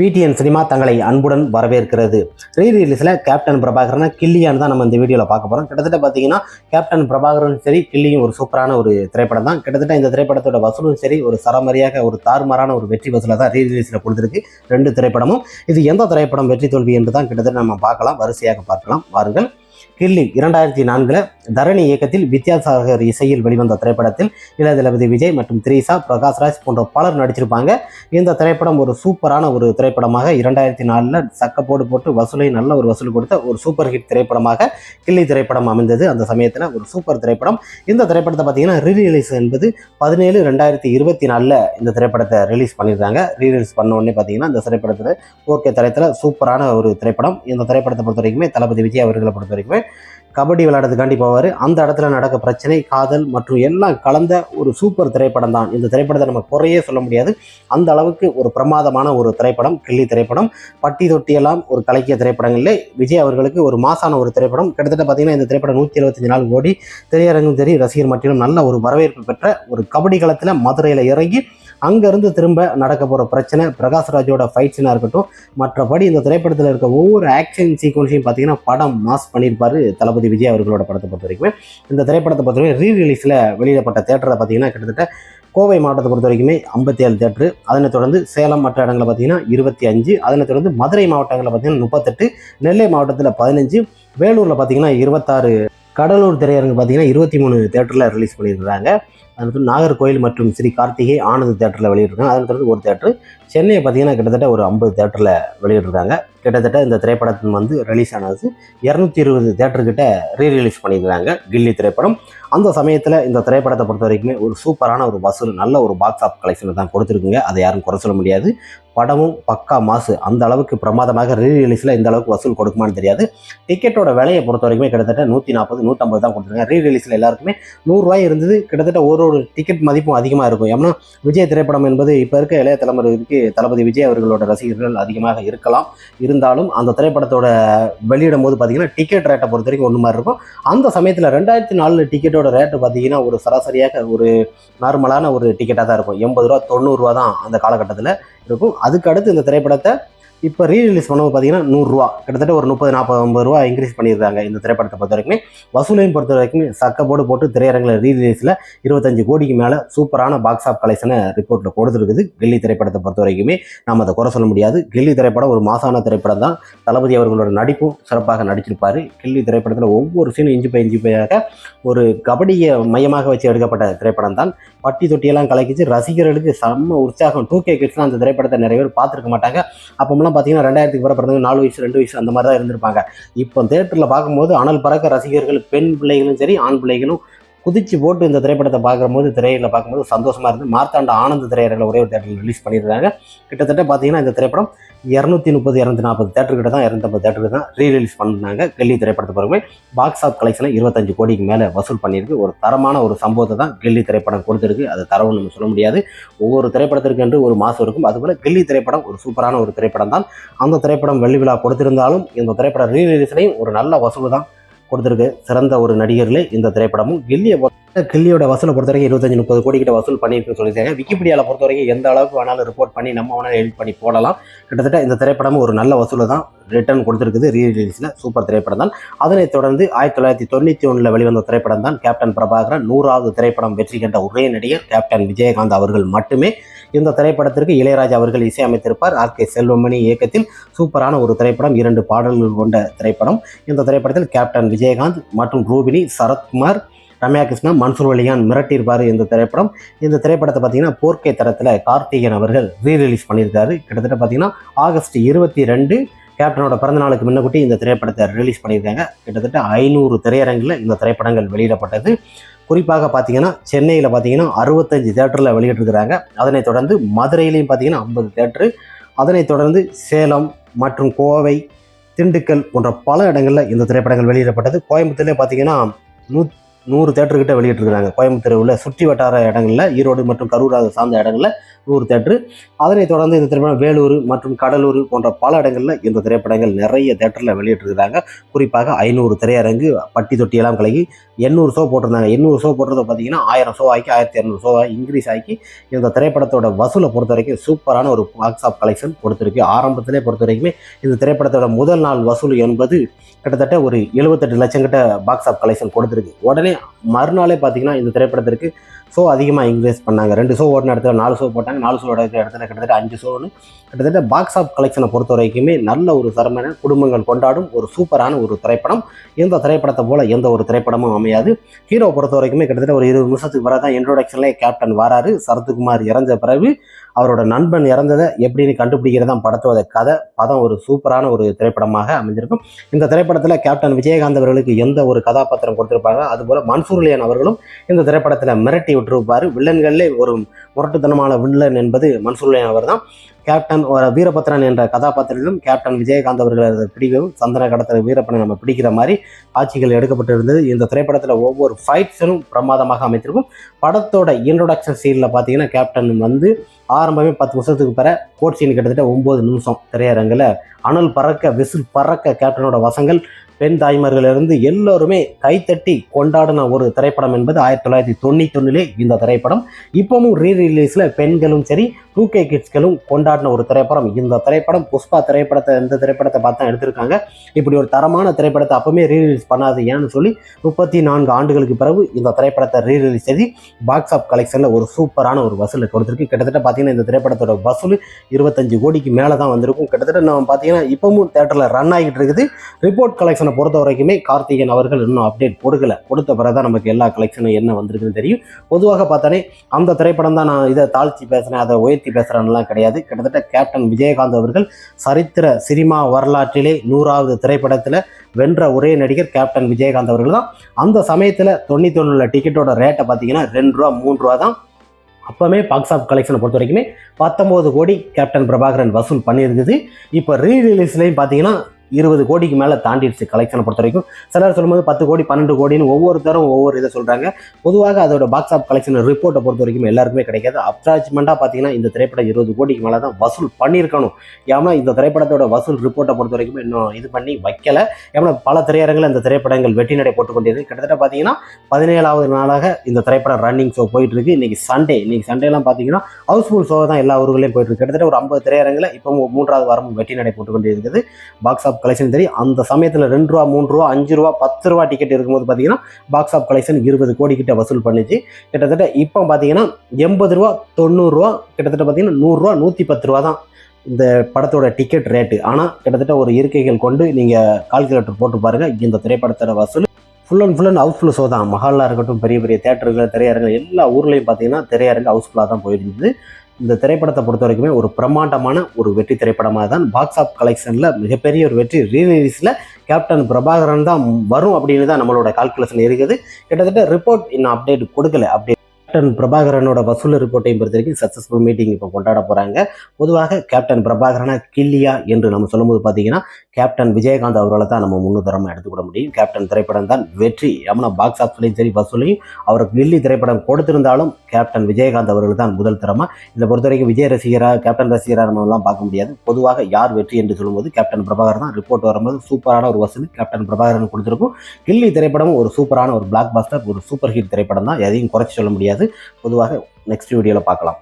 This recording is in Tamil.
பிடிஎன் சினிமா தங்களை அன்புடன் வரவேற்கிறது. ரீ ரிலீஸில் கேப்டன் பிரபாகரனை கில்லியான்னு தான் நம்ம இந்த வீடியோவில் பார்க்க போகிறோம் கிட்டத்தட்ட பார்த்தீங்கன்னா கேப்டன் பிரபாகரன் சரி கில்லியும் ஒரு சூப்பரான ஒரு திரைப்படம் தான். கிட்டத்தட்ட இந்த திரைப்படத்தோட வசூலும் சரி ஒரு சரமரியாக ஒரு தாறுமாறான ஒரு வெற்றி வசூலை தான் ரீ ரிலீஸில் கொடுத்துருக்கு ரெண்டு திரைப்படமும். இது எந்த திரைப்படம் வெற்றி தோல்வி என்று தான் கிட்டத்தட்ட நம்ம பார்க்கலாம். வரிசையாக பார்க்கலாம். வாருங்கள். கில்லி இரண்டாயிரத்தி நான்கில் தரணி இயக்கத்தில் வித்யாசாகர் இசையில் வெளிவந்த திரைப்படத்தில் இளையதளபதி விஜய் மற்றும் திரீசா பிரகாஷ்ராஜ் போன்ற பலர் நடிச்சிருப்பாங்க. இந்த திரைப்படம் ஒரு சூப்பரான ஒரு திரைப்படமாக இரண்டாயிரத்தி நாலில் சக்கப்போடு போட்டு வசூலை நல்ல ஒரு வசூல் கொடுத்த ஒரு சூப்பர் ஹிட் திரைப்படமாக கில்லி திரைப்படம் அமைந்தது. அந்த சமயத்தில் ஒரு சூப்பர் திரைப்படம். இந்த திரைப்படத்தை பார்த்தீங்கன்னா ரீரிலீஸ் என்பது பதினேழு ரெண்டாயிரத்தி இருபத்தி நாலில் இந்த திரைப்படத்தை ரிலீஸ் பண்ணியிருக்காங்க. ரீரிலீஸ் பண்ண உடனே பார்த்தீங்கன்னா இந்த திரைப்படத்தில் ஓகே தரத்தில் சூப்பரான ஒரு திரைப்படம். இந்த திரைப்படத்தை பொறுத்த வரைக்குமே தளபதி விஜய் அவர்களை பொறுத்த வரைக்கும் கபடி விளையாடுறதுக்காண்டி போவார். அந்த இடத்துல நடக்க பிரச்சனை காதல் மற்றும் எல்லாம் கலந்த ஒரு சூப்பர் திரைப்படம் தான். இந்த திரைப்படத்தை நம்ம குறையே சொல்ல முடியாது. அந்த அளவுக்கு ஒரு பிரமாதமான ஒரு திரைப்படம் கிள்ளி திரைப்படம். பட்டி தொட்டியெல்லாம் ஒரு கலக்கிய திரைப்படங்களில் விஜய் அவர்களுக்கு ஒரு மாசான ஒரு திரைப்படம். கிட்டத்தட்ட பார்த்தீங்கன்னா இந்த திரைப்படம் நூற்றி எழுபத்தஞ்சு நாள் ஓடி திரையரங்கும் சரி ரசிகர் மட்டிலும் நல்ல ஒரு வரவேற்பு பெற்ற ஒரு கபடி களத்தில் மதுரையில் இறங்கி அங்கேருந்து திரும்ப நடக்க போகிற பிரச்சனை பிரகாஷ்ராஜோட ஃபைட்ஸினாக இருக்கட்டும் மற்றபடி இந்த திரைப்படத்தில் இருக்க ஒவ்வொரு ஆக்ஷன் சீக்வன்ஸையும் பார்த்தீங்கன்னா படம் மாஸ் பண்ணியிருப்பார் தளபதி விஜய் அவர்களோட படத்தை பொறுத்த வரைக்குமே. இந்த திரைப்படத்தை பொறுத்த வரைக்கும் ரீ ரிலீஸில் வெளியிடப்பட்ட தேட்டரை பார்த்தீங்கன்னா கிட்டத்தட்ட கோவை மாவட்டத்தை பொறுத்த வரைக்குமே ஐம்பத்தி ஏழு தேட்டரு அதனைத் தொடர்ந்து சேலம் மற்ற இடங்களில் பார்த்தீங்கன்னா இருபத்தி அஞ்சு அதனைத் தொடர்ந்து மதுரை மாவட்டங்களில் பார்த்தீங்கன்னா முப்பத்தெட்டு நெல்லை மாவட்டத்தில் பதினஞ்சு வேலூரில் பார்த்தீங்கன்னா இருபத்தாறு கடலூர் திரையரங்கு பார்த்தீங்கன்னா இருபத்தி மூணு தேட்டரில் ரிலீஸ் பண்ணியிருக்காங்க அதுக்கு நாகர்கோயில் மற்றும் ஸ்ரீ கார்த்திகை ஆனந்த் தேட்டரில் வெளியிட்டிருக்காங்க. அதன் தொடர்ந்து ஒரு தேட்டர் சென்னையை பார்த்தீங்கன்னா கிட்டத்தட்ட ஒரு ஐம்பது தேட்டரில் வெளியிட்டிருக்காங்க. கிட்டத்தட்ட இந்த திரைப்படத்தின் வந்து ரிலீஸ் ஆனது இரநூத்தி இருபது தேட்டர்கிட்ட ரீ ரிலீஸ் பண்ணியிருக்காங்க கில்லி திரைப்படம். அந்த சமயத்தில் இந்த திரைப்படத்தை பொறுத்த வரைக்குமே ஒரு சூப்பரான ஒரு வசூல் நல்ல ஒரு பாக்ஸ் ஆஃப் கலெக்ஷனை தான் கொடுத்துருக்குங்க. அதை யாரும் குறை சொல்ல முடியாது. படமும் பக்கா மாசு. அந்த அளவுக்கு பிரமாதமாக ரீ ரிலீஸில் இந்த அளவுக்கு வசூல் கொடுக்குமான்னு தெரியாது. டிக்கெட்டோட விலையை பொறுத்த வரைக்குமே கிட்டத்தட்ட நூற்றி நாற்பது நூற்றம்பது தான் கொடுத்துருக்காங்க. ரீ ரிலீஸில் எல்லாருக்குமே நூறுரூவாய் இருந்தது. கிட்டத்தட்ட ஒரு ஒரு டிக்கெட் மதிப்பும் அதிகமாக இருக்கும். ஏன்னா விஜய் திரைப்படம் என்பது இப்போ இருக்க இளைய தலைமுறைக்கு தளபதி விஜய் அவர்களோட ரசிகர்கள் அதிகமாக இருக்கலாம். இருந்தாலும் அந்த திரைப்படத்தோட வெளியிடும் போது பார்த்தீங்கன்னா டிக்கெட் ரேட்டை பொறுத்த வரைக்கும் ஒன்று மாதிரி இருக்கும். அந்த சமயத்தில் ரெண்டாயிரத்தி நாலு டிக்கெட்டோட ரேட்டு பார்த்தீங்கன்னா ஒரு சராசரியாக ஒரு நார்மலான ஒரு டிக்கெட்டாக தான் இருக்கும். எண்பது ரூபா தொண்ணூறுரூவா தான் அந்த காலகட்டத்தில் இருக்கும். அதுக்கு அடுத்து இந்த திரைப்படத்தை இப்போ ரீரிலீஸ் பண்ணும்போது பார்த்தீங்கன்னா நூறுரூவா கிட்டத்தட்ட ஒரு முப்பது நாற்பது ஐம்பது ரூபா இன்க்ரீஸ் பண்ணியிருக்காங்க இந்த திரைப்படத்தை பொறுத்த வரைக்குமே. வசூலையும் பொறுத்த வரைக்கும் சக்கப்போடு போட்டு திரையரங்கில் ரீரிலீஸில் இருபத்தஞ்சு இருபத்தஞ்சு கோடிக்கு மேலே சூப்பரான பாக்ஸ் ஆஃப் கலெக்ஷனை ரிப்போர்ட்டில் கொடுத்துருக்குது. கில்லி திரைப்படத்தை பொறுத்த வரைக்குமே நம்ம அதை குறை சொல்ல முடியாது. கில்லி திரைப்படம் ஒரு மாசான திரைப்படம் தான். தளபதி அவர்களோட நடிப்பும் சிறப்பாக நடிச்சிருப்பார். கில்லி திரைப்படத்தில் ஒவ்வொரு சீனும் இஞ்சி பை இஞ்சி பையாக ஒரு கபடியை மையமாக வச்சு எடுக்கப்பட்ட திரைப்படம் தான். பட்டி தொட்டியெல்லாம் கலக்கிச்சு. ரசிகர்களுக்கு செம்ம உற்சாகம். டூ கே கிட்ஸ்லாம் அந்த திரைப்படத்தை நிறைய பேர் பார்த்துருக்க மாட்டாங்க. அப்போமெல்லாம் பார்த்தீங்கன்னா ரெண்டாயிரத்துக்கு பிறகு பிறந்தவங்க நாலு வயசு ரெண்டு வயசு அந்த மாதிரி தான் இருந்திருப்பாங்க. இப்போ தேட்டரில் பார்க்கும்போது அனல் பறக்க ரசிகர்கள் பெண் பிள்ளைகளும் சரி ஆண் பிள்ளைகளும் குதிச்சு போட்டு இந்த திரைப்படத்தை பார்க்கும்போது திரையில பார்க்கும்போது சந்தோஷமா இருந்து மார்த்தாண்ட ஆனந்த திரையரங்கில் ஒரே ஒரு தேட்டரில் ரிலீஸ் பண்ணியிருக்காங்க. கிட்டத்தட்ட பார்த்தீங்கன்னா இந்த திரைப்படம் இரநூத்தி முப்பது இரநூத்தி நாற்பது தேட்டர்கிட்ட தான் இரநூத்தம்பது தேட்டருக்கு தான் ரீ ரிலீஸ் பண்ணாங்க. கெல்லி திரைப்படத்தை பிறகுமே பாக்ஸ் ஆஃப் கலெக்ஷனை இருபத்தஞ்சு கோடிக்கு மேலே வசூல் பண்ணியிருக்கு. ஒரு தரமான ஒரு சம்பவத்தை தான் கெல்லி திரைப்படம் கொடுத்துருக்கு. அது தரவுன்னு நம்ம சொல்ல முடியாது. ஒவ்வொரு திரைப்படத்திற்கு என்று ஒரு மாதம் இருக்கும். அதுபோல் கெல்லி திரைப்படம் ஒரு சூப்பரான ஒரு திரைப்படம் தான். அந்த திரைப்படம் வெள்ளி விழா கொடுத்திருந்தாலும் இந்த திரைப்பட ரீ ரிலீஸ்லையும் ஒரு நல்ல வசூல் தான் கொடுத்துருக்கு. சிறந்த ஒரு நடிகர்களே இந்த திரைப்படமும் கில்லியை கிள்ளியோட வசூலை பொறுத்த வரைக்கும் இருபத்தஞ்சு முப்பது கோடி கிட்ட வசூல் பண்ணியிருக்குன்னு சொல்லியிருக்காங்க. விக்கிபீடியாவில் பொறுத்த வரைக்கும் எந்த அளவுக்கு வேணாலும் ரிப்போர்ட் பண்ணி நம்ம வேணாலும் எடிட் பண்ணி போடலாம். கிட்டத்தட்ட இந்த திரைப்படமும் ஒரு நல்ல வசூலை தான் ரிட்டர்ன் கொடுத்துருக்குது ரீ ரிலீஸில் சூப்பர் திரைப்படம் தான். அதனைத் தொடர்ந்து ஆயிரத்தி தொள்ளாயிரத்தி தொண்ணூற்றி ஒன்றில் வெளிவந்த திரைப்படம் தான் கேப்டன் பிரபாகரன். நூறாவது திரைப்படம் வெற்றி கண்ட ஒரே நடிகர் கேப்டன் விஜயகாந்த் அவர்கள் மட்டுமே. இந்த திரைப்படத்திற்கு இளையராஜா அவர்கள் இசையமைத்திருப்பார். ஆர் கே செல்வமணி இயக்கத்தில் சூப்பரான ஒரு திரைப்படம் இரண்டு பாடல்கள் கொண்ட திரைப்படம். இந்த திரைப்படத்தில் கேப்டன் விஜயகாந்த் மற்றும் ரூபினி சரத்குமார் ரம்யா கிருஷ்ணா மன்சூர் வலியான் மிரட்டியிருப்பார் இந்த திரைப்படம். இந்த திரைப்படத்தை பார்த்தீங்கன்னா போர்க்கை தரத்தில் கார்த்திகேயன் அவர்கள் ரீ ரிலீஸ் பண்ணியிருக்காரு. கிட்டத்தட்ட பார்த்தீங்கன்னா ஆகஸ்ட் இருபத்தி ரெண்டு கேப்டனோட பிறந்த நாளுக்கு முன்னக்கூட்டி இந்த திரைப்படத்தை ரிலீஸ் பண்ணியிருக்காங்க. கிட்டத்தட்ட ஐநூறு திரையரங்கில் இந்த திரைப்படங்கள் வெளியிடப்பட்டது. குறிப்பாக பார்த்தீங்கன்னா சென்னையில் பார்த்தீங்கன்னா அறுபத்தஞ்சு தேட்டரில் வெளியிட்டிருக்கிறாங்க. அதனைத் தொடர்ந்து மதுரையிலையும் பார்த்தீங்கன்னா ஐம்பது தேட்டரு அதனைத் தொடர்ந்து சேலம் மற்றும் கோவை திண்டுக்கல் போன்ற பல இடங்களில் இந்த திரைப்படங்கள் வெளியிடப்பட்டது. கோயம்புத்தூர்லேயே பார்த்தீங்கன்னா நூ நூறு தேட்டர்கிட்ட வெளியிட்டிருக்கிறாங்க. கோயம்புத்தூர் உள்ள சுற்றி வட்டார இடங்களில் ஈரோடு மற்றும் கரூர் அதை சார்ந்த இடங்களில் நூறு தேட்டரு அதனைத் தொடர்ந்து இந்த திரைப்படம் வேலூர் மற்றும் கடலூர் போன்ற பல இடங்களில் இந்த திரைப்படங்கள் நிறைய தேட்டரில் வெளியிட்டிருக்கிறாங்க. குறிப்பாக ஐநூறு திரையரங்கு பட்டி தொட்டியெல்லாம் கலகி எண்ணூறு ஷோ போட்டிருந்தாங்க. எண்ணூறு ஷோ போடுறத பார்த்தீங்கன்னா ஆயிரம் ஷோ ஆக்கி ஆயிரத்தி இரநூறு ஷோ இன்க்ரீஸ் ஆக்கி இந்த திரைப்படத்தோட வசூலை பொறுத்த வரைக்கும் சூப்பரான ஒரு பாக்ஸ் ஆஃப் கலெக்ஷன் கொடுத்துருக்கு. ஆரம்பத்திலே பொறுத்த வரைக்குமே இந்த திரைப்படத்தோட முதல் நாள் வசூல் என்பது கிட்டத்தட்ட ஒரு எழுபத்தெட்டு லட்சம் கிட்ட பாக்ஸ் ஆஃப் கலெக்ஷன் கொடுத்துருக்கு. உடனே மறுநாளே பார்த்தீங்கன்னா இந்த திரைப்படத்திற்கு ஷோ அதிகமாக இன்க்ரீஸ் பண்ணாங்க. ரெண்டு ஷோ ஓடின இடத்துல நாலு ஷோ போட்டாங்க. நாலு ஷோ இடத்துல கிட்டத்தட்ட அஞ்சு ஷோன்னு கிட்டத்தட்ட பாக்ஸ் ஆஃப் கலெக்ஷனை பொறுத்த வரைக்குமே நல்ல ஒரு தரமான குடும்பங்கள் கொண்டாடும் ஒரு சூப்பரான ஒரு திரைப்படம். எந்த திரைப்படத்தை போல எந்த ஒரு திரைப்படமும் அமையாது. ஹீரோ பொறுத்த வரைக்குமே கிட்டத்தட்ட ஒரு இருபது நிமிஷத்துக்கு பிறகு தான் இன்ட்ரோடக்ஷன்லேயே கேப்டன் வராரு. சரத்குமார் இறந்த பிறகு அவரோட நண்பன் இறந்ததை எப்படின்னு கண்டுபிடிக்கிறது தான் படத்தோட கதை. பதம் ஒரு சூப்பரான ஒரு திரைப்படமாக அமைஞ்சிருக்கும். இந்த திரைப்படத்தில் கேப்டன் விஜயகாந்த் அவர்களுக்கு எந்த ஒரு கதாபாத்திரம் கொடுத்துருப்பாங்க? அதுபோல் மன்சூர்லியன் அவர்களும் இந்த திரைப்படத்தில் மிரட்டி விட்டுருப்பார். வில்லன்களில் ஒரு முரட்டுத்தனமான வில்லன் என்பது மன்சூர் அவர் தான் கேப்டன் ஒரு வீரபத்ரன் என்ற கதாபாத்திரத்திலும் கேப்டன் விஜயகாந்த் அவர்களது பிடிக்கும். சந்தன கடத்தல் வீரப்பனை நம்ம பிடிக்கிற மாதிரி காட்சிகள் எடுக்கப்பட்டிருந்தது. இந்த திரைப்படத்தில் ஒவ்வொரு ஃபைட்ஸும் பிரமாதமாக அமைத்திருக்கும். படத்தோட இன்ட்ரோடக்ஷன் சீனில் பார்த்தீங்கன்னா கேப்டன் வந்து ஆரம்பமே பத்து வருஷத்துக்கு பிற கோட் சீன் கிட்டத்தட்ட ஒம்பது நிமிஷம் திரையரங்கில் அனல் பறக்க விசில் பறக்க கேப்டனோட வசங்கள் பெண் தாய்மார்களிலிருந்து எல்லோருமே கைத்தட்டி கொண்டாடின ஒரு திரைப்படம் என்பது ஆயிரத்தி தொள்ளாயிரத்தி தொண்ணூற்றி ஒன்றிலே இந்த திரைப்படம். இப்பவும் ரீ ரிலீஸில் பெண்களும் சரி டூ கே கிட்ஸ்களும் கொண்டாடின ஒரு திரைப்படம். இந்த திரைப்படம் புஷ்பா திரைப்படத்தை இந்த திரைப்படத்தை பார்த்து தான் எடுத்திருக்காங்க. இப்படி ஒரு தரமான திரைப்படத்தை அப்போவுமே ரீ ரிலீஸ் பண்ணாது ஏன்னு சொல்லி முப்பத்தி நான்கு ஆண்டுகளுக்கு பிறகு இந்த திரைப்படத்தை ரீ ரிலீஸ் செய்து பாக்ஸ் ஆஃப் கலெக்ஷனில் ஒரு சூப்பரான ஒரு வசூல் கொடுத்துருக்கு. கிட்டத்தட்ட பார்த்தீங்கன்னா இந்த திரைப்படத்தோட வசூல் இருபத்தஞ்சு கோடிக்கு மேலே தான் வந்திருக்கும். கிட்டத்தட்ட நம்ம பார்த்தீங்கன்னா இப்பவும் தேட்டரில் ரன் ஆகிட்டு இருக்குது. ரிப்போர்ட் கலெக்ஷன் பொறுத்த வரைக்குமே கார்த்திகேயன் அவர்கள் இன்னும் அப்டேட் கொடுக்கல கொடுத்த பிறகு தான் நமக்கு எல்லா கலெக்ஷனும் என்ன வந்திருக்குன்னு தெரியும். பொதுவாக பார்த்தானே அந்த திரைப்படம் தான் நான் இதை தாழ்த்தி பேசுகிறேன் அதை உயர்த்தி பேசுகிறேன்லாம் கிடையாது. கிட்டத்தட்ட கேப்டன் விஜயகாந்த் அவர்கள் சரித்திர சினிமா வரலாற்றிலே நூறாவது திரைப்படத்தில் வென்ற ஒரே நடிகர் கேப்டன் விஜயகாந்த் அவர்கள் தான். அந்த சமயத்தில் தொண்ணூற்றி ஒன்றில் டிக்கெட்டோட ரேட்டை பார்த்தீங்கன்னா ரெண்டு ரூபா மூணு ரூபா தான் அப்போவே பாக்ஸ் ஆஃப் கலெக்ஷனை பொறுத்த வரைக்குமே பத்தொம்போது கோடி கேப்டன் பிரபாகரன் வசூல் பண்ணியிருக்குது. இப்போ ரீ ரிலீஸ்லேயும் பார்த்தீங்கன்னா இருபது கோடிக்கு மேலே தாண்டிடுச்சு கலெக்ஷனை பொறுத்த வரைக்கும் சிலர் சொல்லும்போது பத்து கோடி பன்னெண்டு கோடின்னு ஒவ்வொருத்தரும் ஒவ்வொரு இதை சொல்கிறாங்க பொதுவாக அதோட பாக்ஸ் ஆஃப் கலெக்ஷன் ரிப்போர்ட்டை பொறுத்த வரைக்கும் எல்லாருக்குமே கிடைக்காது. அப்ராச்மெண்ட்டாக பார்த்தீங்கன்னா இந்த திரைப்படம் இருபது கோடிக்கு மேலே தான் வசூல் பண்ணியிருக்கணும். ஏன்னா இந்த திரைப்படத்தோட வசூல் ரிப்போர்ட்டை பொறுத்த வரைக்கும் இன்னும் இது பண்ணி வைக்கல. ஏன்னா பல திரையரங்கில் இந்த திரைப்படங்கள் வெற்றி நடை போட்டு கொண்டிருக்கு. கிட்டத்தட்ட பார்த்தீங்கன்னா பதினேழாவது நாளாக இந்த திரைப்படம் ரன்னிங் ஷோ போயிட்டு இருக்கு இன்னைக்கு சண்டே இன்னைக்கு சண்டேலாம் பார்த்தீங்கன்னா ஹவுஸ்ஃபுல் ஷோ தான் எல்லா ஊர்களையும் போயிட்டு இருக்கு கிட்டத்தட்ட ஒரு ஐம்பது திரையரங்கில் இப்போ மூன்றாவது வாரமும் வெற்றி நடை போட்டு கொண்டிருக்குது பாக்ஸ் ஆஃப் கலெக்ஷன் தெரியும் அந்த சமயத்தில் ரெண்டு ரூபா மூணு ரூபா அஞ்சு ரூபா பத்து ரூபா டிக்கெட் இருக்கும்போது பார்த்தீங்கன்னா பாக்ஸ் ஆஃப் கலெக்ஷன் இருபது கோடி கிட்ட வசூல் பண்ணிச்சு. கிட்டத்தட்ட இப்போ பார்த்தீங்கன்னா எண்பது ரூபா தொண்ணூறுரூவா கிட்டத்தட்ட பார்த்தீங்கன்னா நூறுரூவா நூற்றி பத்து ரூபா தான் இந்த படத்தோட டிக்கெட் ரேட்டு ஆனால் கிட்டத்தட்ட ஒரு இருக்கைகள் கொண்டு நீங்கள் கால்குலேட்டர் போட்டு பாருங்கள் இந்த திரைப்படத்தோட வசூல் full and full and housefull show தான். மஹாலாக இருக்கட்டும் பெரிய பெரிய தேட்டர்கள் திரையரங்கு எல்லா ஊர்லேயும் பார்த்தீங்கன்னா திரையரங்கு ஹவுஸ்ஃபுல்லாக தான் போயிருந்தது. இந்த திரைப்படத்தை பொறுத்த வரைக்குமே ஒரு பிரம்மாண்டமான ஒரு வெற்றி திரைப்படமாக தான் பாக்ஸ் ஆஃப் கலெக்ஷனில் மிகப்பெரிய ஒரு வெற்றி ரீரிலீஸில் கேப்டன் பிரபாகரன் தான் வரும் அப்படின்னு தான் நம்மளோட கால்குலேஷன் இருக்குது. கிட்டத்தட்ட ரிப்போர்ட் இன்னும் அப்டேட் கொடுக்கல. அப்டேட் கேப்டன் பிரபாகரனோட வசூல் ரிப்போர்ட்டையும் பொறுத்த வரைக்கும் சக்ஸஸ்ஃபுல் மீட்டிங் இப்போ கொண்டாட போகிறாங்க பொதுவாக கேப்டன் பிரபாகரனா கில்லியா என்று நம்ம சொல்லும்போது பார்த்தீங்கன்னா கேப்டன் விஜயகாந்த் அவர்களை தான் நம்ம முன்னுதாரமாக எடுத்துக்கொள்ள முடியும். கேப்டன் திரைப்படம் தான் வெற்றி. ஏன்னா பாக்ஸ் ஆஃபீஸ்லையும் சரி வசூலையும் அவருக்கு கில்லி திரைப்படம் கொடுத்திருந்தாலும் கேப்டன் விஜயகாந்த் அவர்கள் தான் முதல் தரமாக இதை பொறுத்த வரைக்கும் விஜய் ரசிகரா கேப்டன் ரசிகரா நம்மலாம் பார்க்க முடியாது. பொதுவாக யார் வெற்றி என்று சொல்லும்போது கேப்டன் பிரபாகர் தான். ரிப்போர்ட் வரும்போது சூப்பரான ஒரு வசூல் கேப்டன் பிரபாகரன் கொடுத்துருக்கும். கில்லி திரைப்படம் ஒரு சூப்பரான ஒரு பிளாக் பாஸ்டர் ஒரு சூப்பர் ஹிட் திரைப்படம் தான். எதையும் குறைச்சி சொல்ல முடியாது. பொதுவாக நெக்ஸ்ட் வீடியோவில் பார்க்கலாம்.